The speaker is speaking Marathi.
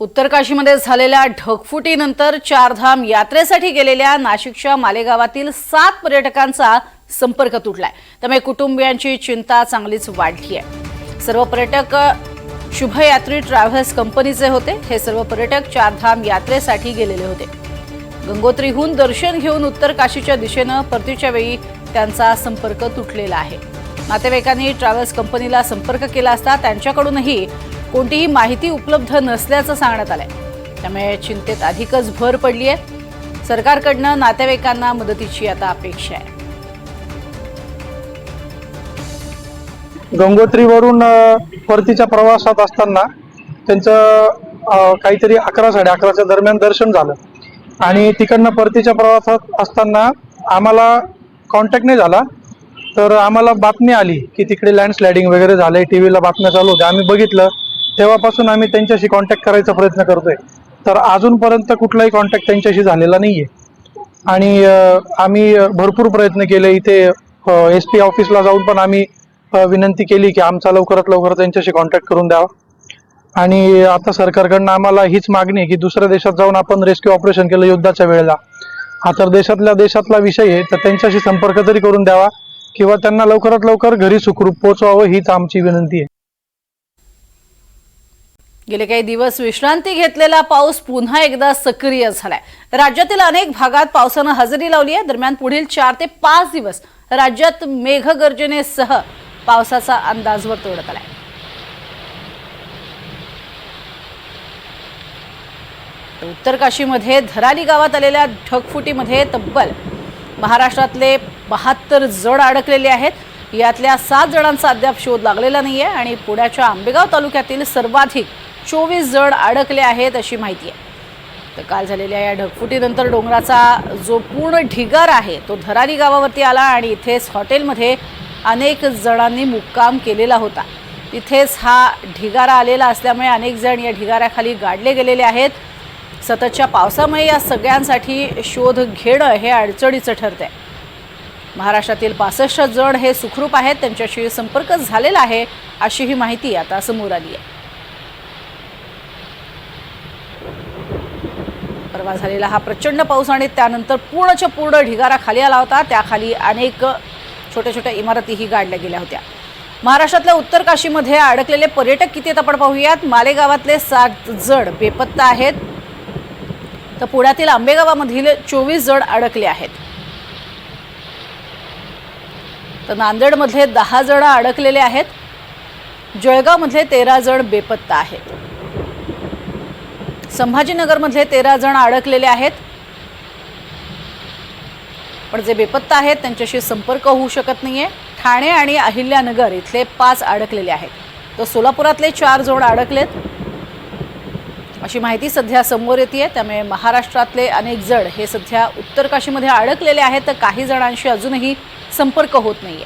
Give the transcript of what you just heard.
उत्तरकाशीमध्ये झालेल्या ढगफुटीनंतर चारधाम यात्रेसाठी गेलेल्या नाशिकच्या मालेगावातील सात पर्यटकांचा संपर्क तुटलाय. त्यामुळे कुटुंबियांची चिंता चांगलीच वाढली आहे सर्व पर्यटक शुभयात्री ट्रॅव्हल्स कंपनीचे होते. हे सर्व पर्यटक चारधाम यात्रेसाठी गेलेले होते. गंगोत्रीहून दर्शन घेऊन उत्तर काशीच्या दिशेनं परतीच्या वेळी त्यांचा संपर्क तुटलेला आहे. नातेवाईकांनी ट्रॅव्हल्स कंपनीला संपर्क केला असता त्यांच्याकडूनही कोणतीही माहिती उपलब्ध नसल्याचं सांगण्यात आलंय. त्यामुळे चिंतेत अधिकच भर पडली आहे. सरकारकडनं नातेवाईकांना मदतीची आता अपेक्षा आहे. गंगोत्रीवरून परतीच्या प्रवासात असताना त्यांचं काहीतरी अकरा साडे अकराच्या दरम्यान दर्शन झालं. आणि तिकडनं परतीच्या प्रवासात असताना आम्हाला कॉन्टॅक्ट नाही झाला. तर आम्हाला बातमी आली की तिकडे लँडस्लायडिंग वगैरे झालंय. टी व्हीला बातम्या चालू होत्या. आम्ही बघितलं. तेव्हापासून आम्ही त्यांच्याशी कॉन्टॅक्ट करायचा प्रयत्न करतोय. तर अजूनपर्यंत कुठलाही कॉन्टॅक्ट त्यांच्याशी झालेला नाहीये. आणि आम्ही भरपूर प्रयत्न केले इथे एस पी ऑफिसला जाऊन पण आम्ही विनंती केली की आमचा लवकरात लवकर त्यांच्याशी कॉन्टॅक्ट करून द्यावा. आणि आता सरकारकडनं आम्हाला हीच मागणी आहे की दुसऱ्या देशात जाऊन आपण रेस्क्यू ऑपरेशन केलं युद्धाच्या वेळेला. हा तर देशातल्या देशातला विषय आहे तर त्यांच्याशी संपर्क तरी करून द्यावा किंवा त्यांना लवकरात लवकर घरी सुखरूप पोहोचवावं हीच आमची विनंती आहे. गेले काही दिवस विश्रांती घेतलेला पाऊस पुन्हा एकदा सक्रिय झालाय. राज्यातील अनेक भागात पावसानं हजेरी लावली आहे. दरम्यान पुढील चार ते पाच दिवस राज्यात मेघगर्जनेसह पावसाचा अंदाज वर्तवण्यात आलाय. उत्तर काशीमध्ये धराली गावात आलेल्या ढगफुटीमध्ये तब्बल महाराष्ट्रातले बहात्तर जण अडकलेले आहेत. यातल्या सात जणांचा अद्याप शोध लागलेला नाहीये आणि पुण्याच्या आंबेगाव तालुक्यातील सर्वाधिक चोवीस जण अडकले आहेत अशी माहिती आहे. तर काल झालेल्या या ढगफुटीनंतर डोंगराचा जो पूर्ण ढिगार आहे तो धरारी गावावरती आला आणि इथेच हॉटेलमध्ये अनेक जणांनी मुक्काम केलेला होता. तिथेच हा ढिगारा आलेला असल्यामुळे अनेक जण या ढिगाऱ्याखाली गाडले गेलेले आहेत. सततच्या पावसामुळे या सगळ्यांसाठी शोध घेणं हे अडचणीचं ठरतं आहे महाराष्ट्रातील पासष्ट जण हे सुखरूप आहेत त्यांच्याशी संपर्क झालेला आहे अशी ही माहिती आता समोर आली आहे. परवा झालेला हा प्रचंड पाऊस आणि त्यानंतर पूर्णच्या पूर्ण ढिगारा खाली आला होता. त्याखाली अनेक छोट्या छोट्या इमारतीही गाडल्या गेल्या होत्या. महाराष्ट्रातल्या उत्तर काशीमध्ये अडकलेले पर्यटक किती आहेत आपण पाहूयात. मालेगावातले सात जण बेपत्ता आहेत. तर पुण्यातील आंबेगावामधील चोवीस जण अडकले आहेत. तर नांदेडमधले दहा जण अडकलेले आहेत. जळगावमधले तेरा जण बेपत्ता आहेत. संभाजीनगरमधले तेरा जण अडकलेले आहेत. पण जे बेपत्ता आहेत त्यांच्याशी संपर्क होऊ शकत नाहीये. ठाणे आणि अहिल्यानगर इथले पाच अडकलेले आहेत. तर सोलापुरातले चार जण अडकलेत. अशी माहिती सध्या समोर येते त्यामुळे महाराष्ट्रातले अनेक जण हे सध्या उत्तर काशीमध्ये अडकलेले आहेत. तर काही जणांशी अजूनही संपर्क होत नाहीये.